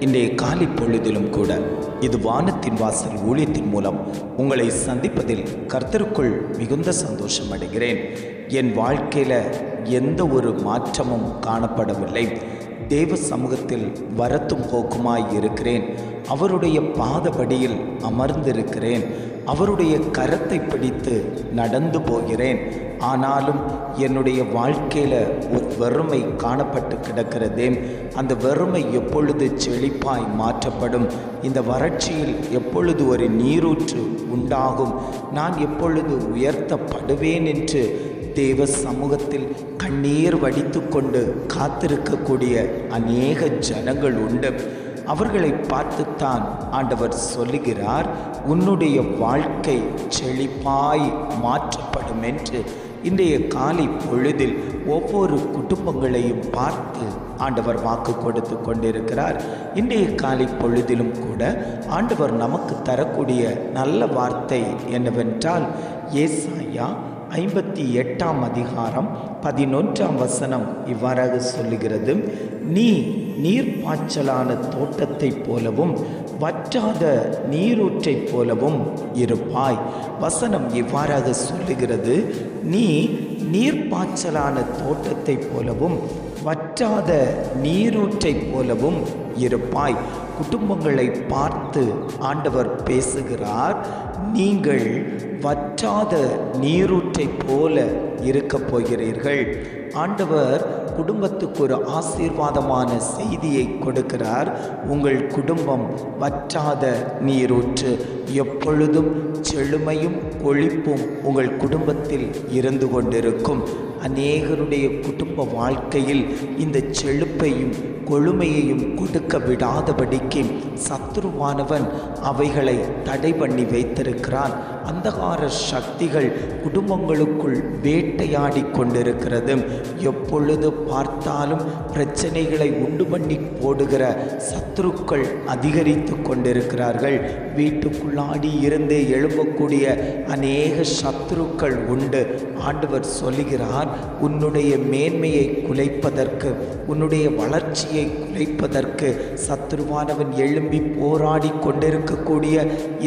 இன்றைய காலை பொழுதிலும் கூட இது வானத்தின் வாசல் ஊழியத்தின் மூலம் உங்களை சந்திப்பதில் கர்த்தருக்குள் மிகுந்த சந்தோஷம் அடைகிறேன். என் வாழ்க்கையில் எந்த ஒரு மாற்றமும் காணப்படவில்லை. தேவ சமூகத்தில் வரத்தும் போக்குமாய் இருக்கிறேன். அவருடைய பாதபடியில் அமர்ந்திருக்கிறேன். அவருடைய கரத்தை பிடித்து நடந்து போகிறேன். ஆனாலும் என்னுடைய வாழ்க்கையில் ஒரு வறுமை காணப்பட்டு கிடக்கிறதே. அந்த வறுமை எப்பொழுது செழிப்பாய் மாற்றப்படும்? இந்த வறட்சியில் எப்பொழுது ஒரு நீரூற்று உண்டாகும்? நான் எப்பொழுது உயர்த்தப்படுவேன் என்று தேவ சமூகத்தில் கண்ணீர் வடித்து கொண்டு காத்திருக்கக்கூடிய அநேக ஜனங்கள் உண்டு. அவர்களை பார்த்துத்தான் ஆண்டவர் சொல்லுகிறார் உன்னுடைய வாழ்க்கை செழிப்பாய் மாற்றப்படும் என்று இன்றைய காலை பொழுதில் ஒவ்வொரு குடும்பங்களையும் பார்த்து ஆண்டவர் வாக்கு கொடுத்து கொண்டிருக்கிறார். இன்றைய காலை பொழுதிலும் கூட ஆண்டவர் நமக்கு தரக்கூடிய நல்ல வார்த்தை என்னவென்றால் ஏசாயா ஐம்பத்தி எட்டாம் அதிகாரம் பதினொன்றாம் வசனம் இவ்வாறாக சொல்லுகிறது. நீ நீர்ப்பாய்ச்சலான தோட்டத்தைப் போலவும் வற்றாத நீரூற்றைப் போலவும் இருப்பாய். வசனம் இவ்வாறாக சொல்லுகிறது. நீ நீர்ப்பாய்ச்சலான தோட்டத்தைப் போலவும் வற்றாத நீரூற்றைப் போலவும் இருப்பாய். குடும்பங்களை பார்த்து ஆண்டவர் பேசுகிறார். நீங்கள் வற்றாத நீரூற்றைப் போல இருக்கப் போகிறீர்கள். ஆண்டவர் குடும்பத்துக்கு ஒரு ஆசீர்வாதமான செய்தியை கொடுக்கிறார். உங்கள் குடும்பம் வற்றாத நீரூற்று. எப்பொழுதும் செழுமையும் கொழிப்பும் உங்கள் குடும்பத்தில் இருந்து கொண்டிருக்கும். அநேகருடைய குடும்ப வாழ்க்கையில் இந்த செழுப்பையும் கொழுமையையும் கொடுக்க விடாதபடிக்கு சத்துருவானவன் அவைகளை தடை பண்ணி வைத்திருக்கிறான். அந்த அந்தகார சக்திகள் குடும்பங்களுக்குள் வேட்டையாடி கொண்டிருக்கிறது. எப்பொழுது பார்த்தாலும் பிரச்சனைகளை உண்டு பண்ணி போடுகிற சத்துருக்கள் அதிகரித்து கொண்டிருக்கிறார்கள். வீட்டுக்குள்ளாடி இருந்தே எழும்பக்கூடிய அநேக சத்துருக்கள் உண்டு. ஆண்டவர் சொல்லுகிறார் உன்னுடைய மேன்மையை குலைப்பதற்கு உன்னுடைய வளர்ச்சியை குலைப்பதற்கு சத்துருவானவன் எழும்பி போராடி கொண்டிருக்கக்கூடிய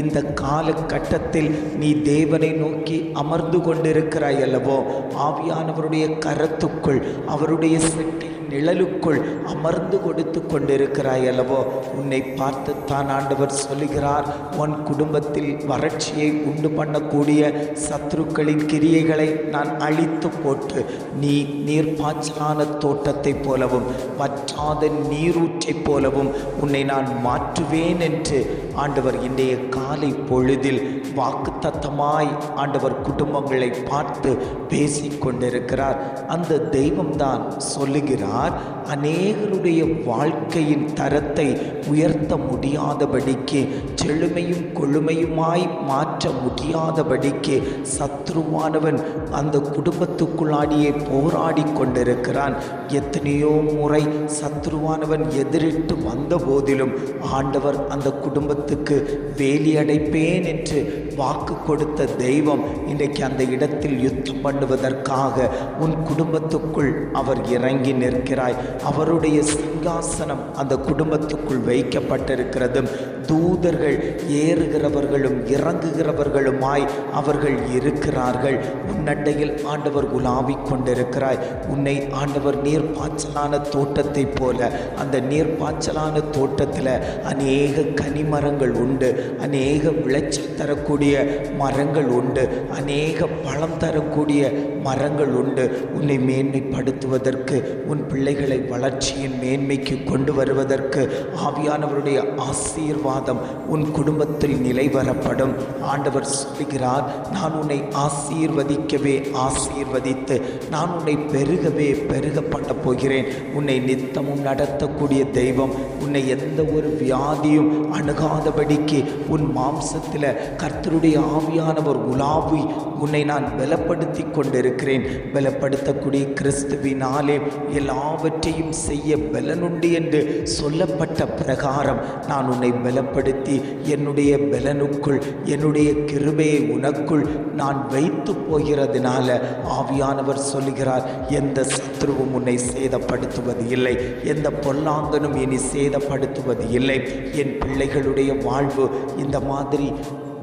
இந்த காலகட்டத்தில் நீ தேவனை நோக்கி அமர்ந்து கொண்டிருக்கிறாய் அல்லவோ? ஆவியானவருடைய கரத்துக்குள் அவருடைய செட்டி நிழலுக்குள் அமர்ந்து கொடுத்து கொண்டிருக்கிறாய் அல்லவோ? உன்னை பார்த்து தான் ஆண்டவர் சொல்லுகிறார் உன் குடும்பத்தில் வறட்சியை உண்டு பண்ணக்கூடிய சத்ருக்களின் கிரியைகளை நான் அழித்து போட்டு நீ நீர்ப்பாய்ச்சலான தோட்டத்தைப் போலவும் வற்றாத நீரூற்றைப் போலவும் உன்னை நான் மாற்றுவேன் என்று ஆண்டவர் இன்றைய காலை பொழுதில் வாக்குத்தத்தமாய் ஆண்டவர் குடும்பங்களை பார்த்து பேசிக் கொண்டிருக்கிறார் அந்த தெய்வம்தான் சொல்லுகிறார் அநேகருடைய வாழ்க்கையின் தரத்தை உயர்த்த முடியாதபடிக்கு செழுமையும் கொழுமையுமாய் மாற்ற முடியாதபடிக்கு சத்ருவானவன் அந்த குடும்பத்துக்குள்ளாடியே போராடி கொண்டிருக்கிறான். எத்தனையோ முறை சத்ருவானவன் எதிரிட்டு வந்த போதிலும் ஆண்டவர் அந்த குடும்பத்தை குடும்பத்துக்கு வேலி அடைப்பேன் என்று வாக்கு கொடுத்த தெய்வம் இன்றைக்கு அந்த இடத்தில் யுத்தம் பண்ணுவதற்காக உன் குடும்பத்துக்குள் அவர் இறங்கி நிற்கிறாய். அவருடைய சிங்காசனம் அந்த குடும்பத்துக்குள் வைக்கப்பட்டிருக்கிறது தூதர்கள் ஏறுகிறவர்களும் இறங்குகிறவர்களுமாய் அவர்கள் இருக்கிறார்கள். உன்னண்டையில் ஆண்டவர் உலாவிக் கொண்டிருக்கிறாய். உன்னை ஆண்டவர் நீர் பாய்ச்சலான தோட்டத்தைப் போல அந்த நீர் பாய்ச்சலான தோட்டத்தில் அநேக கனிமரங்கள் உண்டு. அநேக விளைச்சல் தரக்கூடிய மரங்கள் உண்டு. அநேக பழம் தரக்கூடிய மரங்கள் உண்டு. உன்னை மேன்மைப்படுத்துவதற்கு உன் பிள்ளைகளை வளர்ச்சியின் மேன்மைக்கு கொண்டு வருவதற்கு ஆவியானவருடைய ஆசீர்வாதம் உன் குடும்பத்தில் நிலை வரப்படும். ஆண்டவர் சொல்லுகிறார் நான் உன்னை ஆசீர்வதிக்கவே ஆசீர்வதித்து நான் உன்னை பெருகவே பெருக பண்ண போகிறேன். உன்னை நித்தமும் நடத்தக்கூடிய தெய்வம் உன்னை எந்த ஒரு வியாதியும் அணுகாதபடிக்கு உன் மாம்சத்தில் கர்த்தருடைய ஆவியானவர் உலாவி உன்னை நான் பலப்படுத்தி கொண்டிருக்கிறேன். பலப்படுத்தக்கூடிய கிறிஸ்துவினாலே எல்லாவற்றையும் செய்ய பலனுண்டு என்று சொல்லப்பட்ட பிரகாரம் நான் உன்னை பலப்படுத்தி என்னுடைய பலனுக்குள் என்னுடைய கிருபையை உனக்குள் நான் வைத்து போகிறதுனால ஆவியானவர் சொல்லுகிறார் எந்த சத்ருவும் உன்னை சேதப்படுத்துவது இல்லை. எந்த பொல்லாங்கனும் இனி சேதப்படுத்துவது இல்லை. என் பிள்ளைகளுடைய வாழ்வு இந்த மாதிரி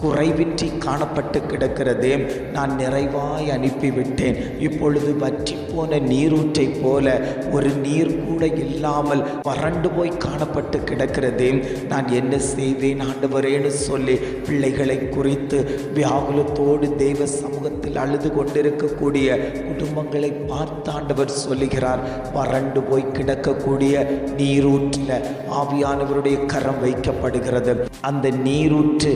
குறைவின்றி காணப்பட்டு கிடக்கிறதே நான் நிறைவாய் அனுப்பிவிட்டேன். இப்பொழுது வற்றி போன நீரூற்றைப் போல ஒரு நீர் கூட இல்லாமல் வறண்டு போய் காணப்பட்டு கிடக்கிறதே நான் என்ன செய்வேன் ஆண்டவரேன்னு சொல்லி பிள்ளைகளை குறித்து வியாகுலத்தோடு தெய்வ சமூகத்தில் அழுது கொண்டிருக்கக்கூடிய குடும்பங்களை பார்த்தாண்டவர் சொல்லுகிறார் வறண்டு போய் கிடக்கக்கூடிய நீரூற்றில் ஆவியானவருடைய கரம் வைக்கப்படுகிறது. அந்த நீரூற்று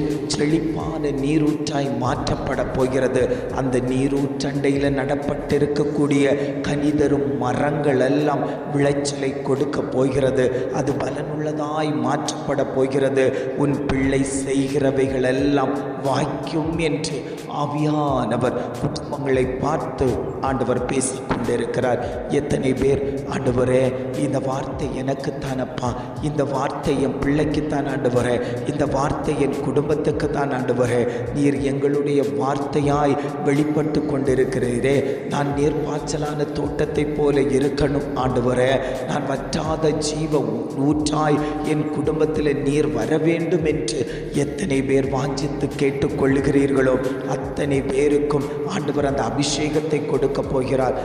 செழிப்பான நீரூற்றாய் மாற்றப்பட போகிறது. அந்த நீரூற்றண்டையில் நடப்பட்டிருக்கக்கூடிய கனிதரும் மரங்கள் எல்லாம் விளைச்சலை கொடுக்க போகிறது. அது பலனுள்ளதாய் மாற்றப்பட போகிறது. உன் பிள்ளை செய்கிறவைகள் எல்லாம் வாய்க்கும் என்று ஆவியானவர் குடும்பங்களை பார்த்து ஆண்டவர் பேசி கொண்டிருக்கிறார் எத்தனை பேர் ஆண்டவரே இந்த வார்த்தை எனக்குத்தானப்பா. இந்த வார்த்தை என் பிள்ளைக்குத்தான் ஆண்டவரே. இந்த வார்த்தை என் குடும்பத்துக்கு தான் ஆண்டவரே. நீர் எங்களுடைய வார்த்தையாய் வெளிப்பட்டு கொண்டிருக்கிறீரே. நான் நீர்ப்பாய்ச்சலான தோட்டத்தைப் போல இருக்கணும் ஆண்டவரே. நான் வற்றாத ஜீவ நூற்றாய் என் குடும்பத்தில் நீர் வர வேண்டும் என்று எத்தனை பேர் வாஞ்சித்து கேட்டுக்கொள்கிறீர்களோ அத்தனை பேருக்கும் ஆண்டவர் அந்த அபிஷேகத்தை கொடுக்கப் போகிறார்.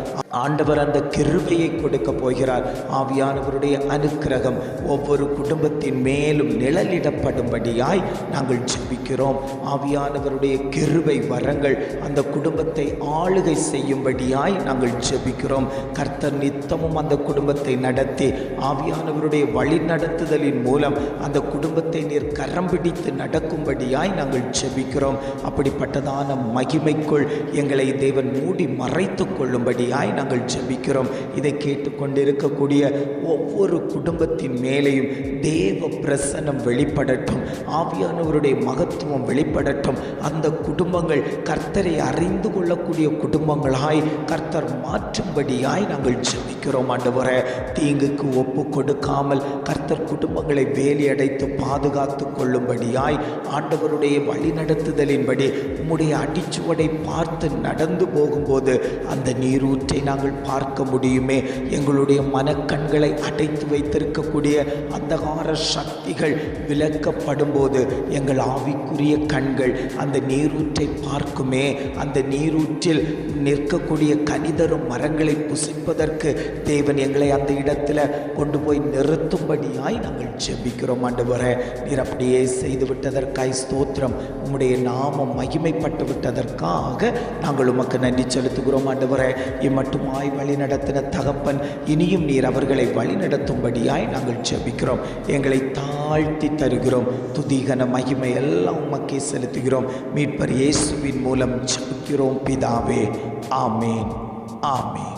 ஆண்டவர் அந்த கிருபையை கொடுக்க போகிறார். ஆவியானவருடைய அனுக்கிரகம் ஒவ்வொரு குடும்பத்தின் மேலும் நிழலிடப்படும்படியாய் நாங்கள் ஜெபிக்கிறோம். ஆவியானவருடைய கிருபை வரங்கள் அந்த குடும்பத்தை ஆளுகை செய்யும்படியாய் நாங்கள் ஜெபிக்கிறோம். கர்த்தர் நித்தமும் அந்த குடும்பத்தை நடத்தி ஆவியானவருடைய வழி நடத்துதலின் மூலம் அந்த குடும்பத்தை நீர் கரம் பிடித்து நடக்கும்படியாய் நாங்கள் ஜெபிக்கிறோம். அப்படிப்பட்டதான மகிமைக்குள் எங்களை தேவன் மூடி மறைத்து கொள்ளும்படியாய் நாங்கள் ஜெபிக்கிறோம். இதை கேட்டுக்கொண்டிருக்கக்கூடிய ஒவ்வொரு குடும்பத்தின் மேலேயும் தேவ பிரசனம் வெளிப்படட்டும். ஆவியானவருடைய மகத்துவம் வெளிப்படட்டும். அந்த குடும்பங்கள் கர்த்தரை அறிந்து கொள்ளக்கூடிய குடும்பங்களாய் கர்த்தர் மாற்றும்படியாய் நாங்கள் ஜெபிக்கிறோம் ஆண்டவரே. தீங்குக்கு ஒப்பு கொடுக்காமல் கர்த்தர் குடும்பங்களை வேலையடைத்து பாதுகாத்து கொள்ளும்படியாய் ஆண்டவருடைய வழிநடத்துதலின்படி உம்முடைய அடிச்சுவடை பார்த்து நடந்து போகும்போது அந்த நீரூற்றை நாங்கள் பார்க்க முடியுமே. எங்களுடைய மனக்கண்களை அடைத்து வைத்திருக்கக்கூடிய அந்தகார சக்திகள் விலக்கப்படும் போது எங்கள் ஆவிக்குரிய கண்கள் அந்த நீரூற்றை பார்க்குமே. அந்த நீரூற்றில் நிற்கக்கூடிய கனிதரும் மரங்களை புசிப்பதற்கு தேவன் எங்களை அந்த இடத்துல கொண்டு போய் நிறுத்தும்படியாய் நாங்கள் ஜெபிக்கிறோம். ஆண்டவரே நீர் அப்படியே செய்து விட்டதற்காய் ஸ்தோத்திரம். உம்முடைய நாமம் மகிமைப்பட்டு விட்டதற்காக நாங்கள் உமக்கு நன்றி செலுத்துகிறோம். ஆண்டவரே இம்மட்டும் வழி நடத்தின தகப்பன் இனியும் நீர் அவர்களை வழிநடத்தும்படியாய் நாங்கள் ஜெபிக்கிறோம். எங்களை தாழ்த்தி தருகிறோம். துதிகன மகிமை எல்லாம் உமக்கே செலுத்துகிறோம். மீட்பர் இயேசுவின் மூலம் ஜெபிக்கிறோம் பிதாவே. ஆமேன். ஆமேன்.